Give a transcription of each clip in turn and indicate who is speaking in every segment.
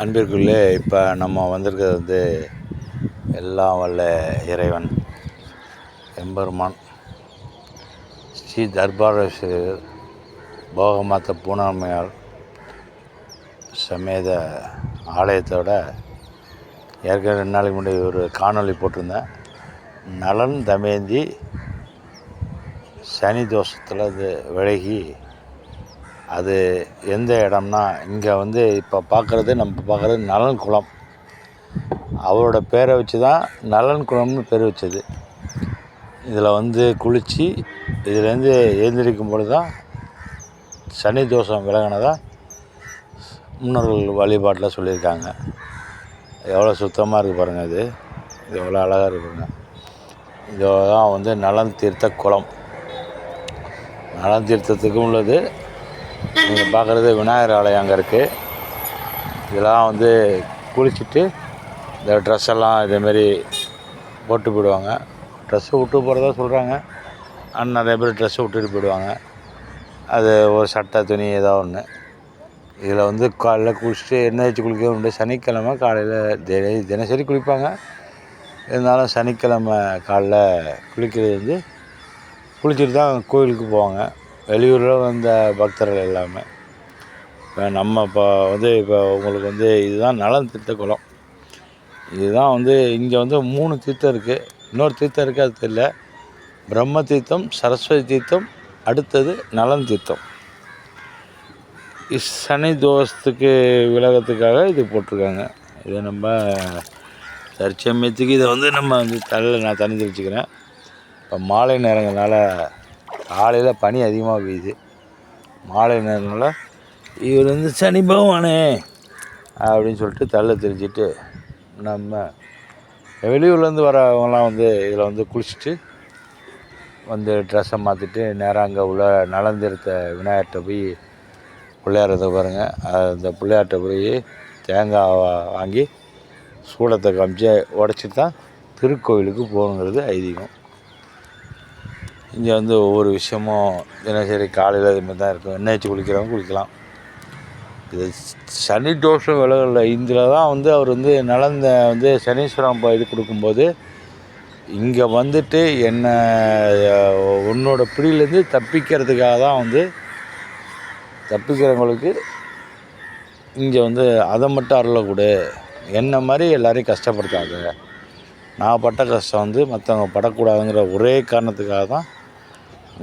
Speaker 1: அன்பிற்குள்ளே இப்போ நம்ம வந்திருக்கிறது வந்து எல்லாம் வல்ல இறைவன் எம்பெருமான் ஸ்ரீ தர்பாரேஸ்வரர் போகமாத்த பூனாமையால் சமேத ஆலயத்தோட ஏற்கனவே ரெண்டு நாளைக்கு முன்னாடி ஒரு காணொளி போட்டிருந்தேன். நலன் தமேந்தி சனி தோஷத்தில் அது விலகி அது எந்த இடம்னா இங்கே வந்து இப்போ பார்க்குறது நம்ம பார்க்குறது நலன் குளம். அவரோட பேரை வச்சு தான் நலன் குளம்னு பேர் வச்சது. இதில் வந்து குளித்து இதுலேருந்து எழுந்திரிக்கும் பொழுது தான் சனி தோஷம் விலகினதாக முன்னோர்கள் வழிபாட்டில் சொல்லியிருக்காங்க. எவ்வளோ சுத்தமாக இருக்குது பாருங்கள் இது. இது எவ்வளோ அழகாக இருக்குங்க இதுதான் வந்து நலன் தீர்த்த குளம். நலன் தீர்த்தத்துக்கும் உள்ளது. நீங்கள் பார்க்குறது விநாயகர் ஆலயம் அங்கே இருக்குது இதெல்லாம் வந்து குளிச்சுட்டு இந்த ட்ரெஸ் எல்லாம் இதேமாரி போட்டு போயிடுவாங்க. ட்ரெஸ்ஸை விட்டு போகிறதா சொல்கிறாங்க ஆனால் நிறைய பேர் ட்ரெஸ்ஸை விட்டுட்டு போயிடுவாங்க. அது ஒரு சட்டை துணி ஏதோ ஒன்று இதில் வந்து காலைல குளிச்சுட்டு எண்ணெய் வச்சு குளிக்கிறது உண்டு? சனிக்கிழமை காலையில் தின தினசரி குளிப்பாங்க. இருந்தாலும் சனிக்கிழமை காலைல குளிக்கிறது வந்து குளிச்சுட்டு தான் கோயிலுக்கு போவாங்க. வெளியூரில் வந்த பக்தர்கள் எல்லாமே. இப்போ நம்ம இப்போ வந்து இப்போ உங்களுக்கு வந்து இதுதான் நலன் தீர்த்த குளம். இதுதான் வந்து இங்கே வந்து மூணு தீர்த்தம் இருக்குது இன்னொரு தீர்த்தம் இருக்குது அது தெரியல. பிரம்ம தீர்த்தம் சரஸ்வதி தீர்த்தம் அடுத்தது நலன் தீர்த்தம். சனி தோஷத்துக்கு விலகத்துக்காக இது போட்டிருக்காங்க. இதை நம்ம தற்சமயத்துக்கு இதை வந்து நம்ம வந்து தலையில் நான் தண்ணி தெளிச்சுக்கிறேன். இப்போ மாலை நேரங்கள்னால காலையில் பனி அதிகமாக பெய்யுது. மாலை நேரம்னால இவர் வந்து சனி பகவானே அப்படின்னு சொல்லிட்டு தள்ள தெரிஞ்சிட்டு நம்ம வெளியூர்லேருந்து வரவங்கலாம் வந்து இதில் வந்து குளிச்சுட்டு வந்து ட்ரெஸ்ஸை மாற்றிட்டு நேராக அங்கே உள்ள நலந்திருத்த விநாயகர்கிட்ட போய் பிள்ளையாரத்தை பாருங்கள் அந்த பிள்ளையார்ட்ட போய் தேங்காய் வாங்கி சூடத்தை காமிச்சு உடச்சி தான் திருக்கோயிலுக்கு போகணுங்கிறது ஐதீகம். இங்கே வந்து ஒவ்வொரு விஷயமும் தினசரி காலையில் இதுமாதிரி தான் இருக்கும். எண்ணெய் வச்சு குளிக்கிறவங்க குளிக்கலாம். இது சனி தோஷம் விலகல. இதில் தான் வந்து அவர் வந்து நலந்த வந்து சனீஸ்வரம் இது கொடுக்கும்போது இங்கே வந்துட்டு என்னை உன்னோட பிடியிலேருந்து தப்பிக்கிறதுக்காக தான் வந்து தப்பிக்கிறவங்களுக்கு இங்கே வந்து அதை மட்டும் அருளக்கூடு. என்ன மாதிரி எல்லாரையும் கஷ்டப்படுத்தாது. நான் பட்ட கஷ்டம் வந்து மற்றவங்க படக்கூடாதுங்கிற ஒரே காரணத்துக்காக தான்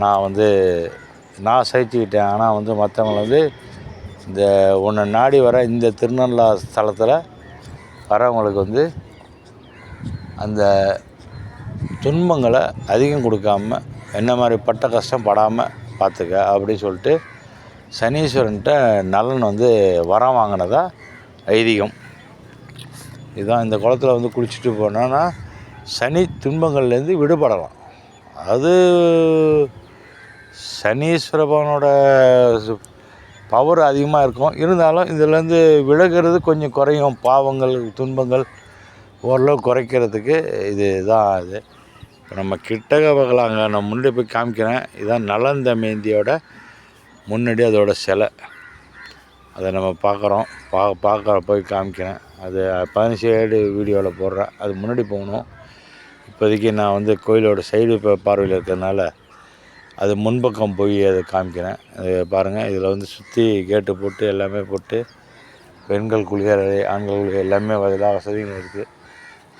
Speaker 1: நான் வந்து நான் சகிச்சுக்கிட்டேன். ஆனால் வந்து மற்றவங்கள வந்து இந்த உன்னை நாடி வர இந்த திருநள்ளா ஸ்தலத்தில் வரவங்களுக்கு வந்து அந்த துன்பங்களை அதிகம் கொடுக்காம என்ன மாதிரி பட்ட கஷ்டம் படாமல் பார்த்துக்க அப்படின்னு சொல்லிட்டு சனீஸ்வரன்ட்ட நலன் வந்து வரம் வாங்கினதா ஐதீகம். இதுதான் இந்த குளத்தில் வந்து குளிச்சுட்டு போனோன்னா சனி துன்பங்கள்லேருந்து விடுபடலாம். அது சனீஸ்வர பகவானோட பவர் அதிகமாக இருக்கும். இருந்தாலும் இதுலேருந்து விலகிறது கொஞ்சம் குறையும். பாவங்கள் துன்பங்கள் ஓரளவு குறைக்கிறதுக்கு இது தான் இது இப்போ நம்ம கிட்டக பார்க்கலாங்க நான் முன்னாடி போய் காமிக்கிறேன். இதுதான் நலந்தமேந்தியோட முன்னாடி அதோட சிலை. அதை நம்ம பார்க்குறோம். பா பார்க்குற போய் காமிக்கிறேன். அது பதினஞ்சு ஏழு வீடியோவில் போடுறேன். அது முன்னாடி போகணும். இப்போதைக்கு நான் வந்து கோயிலோட சைடு இப்போ பார்வையில் இருக்கிறதுனால அது முன்பக்கம் போய் அதை காமிக்கிறேன். அது பாருங்கள் இதில் வந்து சுற்றி கேட்டு போட்டு எல்லாமே போட்டு பெண்கள் குளியல் ஆண்கள் குளியல் எல்லாமே எல்லா வசதியும் இருக்குது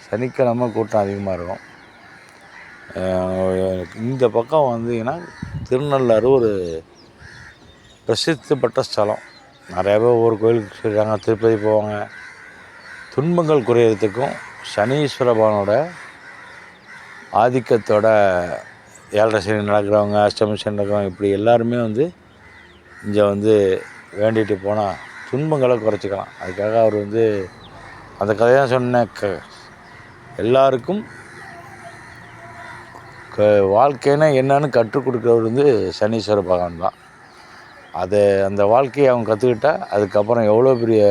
Speaker 1: சனிக்கிழமை கூட்டம் அதிகமாக இருக்கும். இந்த பக்கம் வந்தீங்கன்னா திருநள்ளாறு ஒரு பிரசித்தி பெற்ற ஸ்தலம். நிறைய பேர் ஒவ்வொரு கோயிலுக்கு சொல்கிறாங்க திருப்பதி போவாங்க. துன்பங்கள் குறையிறதுக்கும் சனீஸ்வர பகவானோட ஆதிக்கத்தோட ஏழரை சனி நடக்கிறவங்க அஷ்டமி சனி நடக்கிறவங்க இப்படி எல்லாருமே வந்து இங்கே வந்து வேண்டிட்டு போனால் துன்பங்களை குறைச்சிக்கலாம். அதுக்காக அவர் வந்து அந்த கதையாக சொன்ன க எல்லாருக்கும் க வாழ்க்கைன்னா என்னன்னு கற்றுக் கொடுக்குறவர் வந்து சனீஸ்வர பகவான் தான். அதை அந்த வாழ்க்கையை அவங்க கற்றுக்கிட்டா அதுக்கப்புறம் எவ்வளோ பெரிய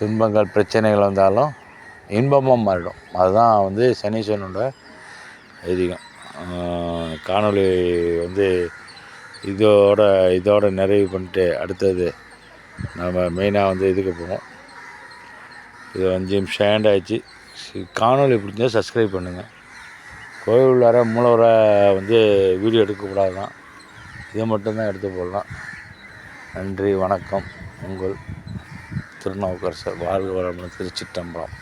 Speaker 1: துன்பங்கள் பிரச்சனைகள் வந்தாலும் இன்பமாக மாறிடும். அதுதான் வந்து சனீஸ்வரனோட ஐதீகம். காணொளி வந்து இதோட இதோட நிறைவு பண்ணிட்டு அடுத்தது நம்ம மெயினாக வந்து இதுக்கு போவோம். இது அஞ்சு நிமிஷம் ஹேண்ட் ஆயிடுச்சு. காணொலி பிடிச்சா சப்ஸ்கிரைப் பண்ணுங்கள் கோவில் உள்ளார மூலவரை வந்து வீடியோ எடுக்கக்கூடாது தான் இதை மட்டும்தான் எடுத்து போடலாம். நன்றி வணக்கம். உங்கள் திருநாவுக்கரசர் வாழ்க வளமுடன் திருச்சிட்டம்பலம்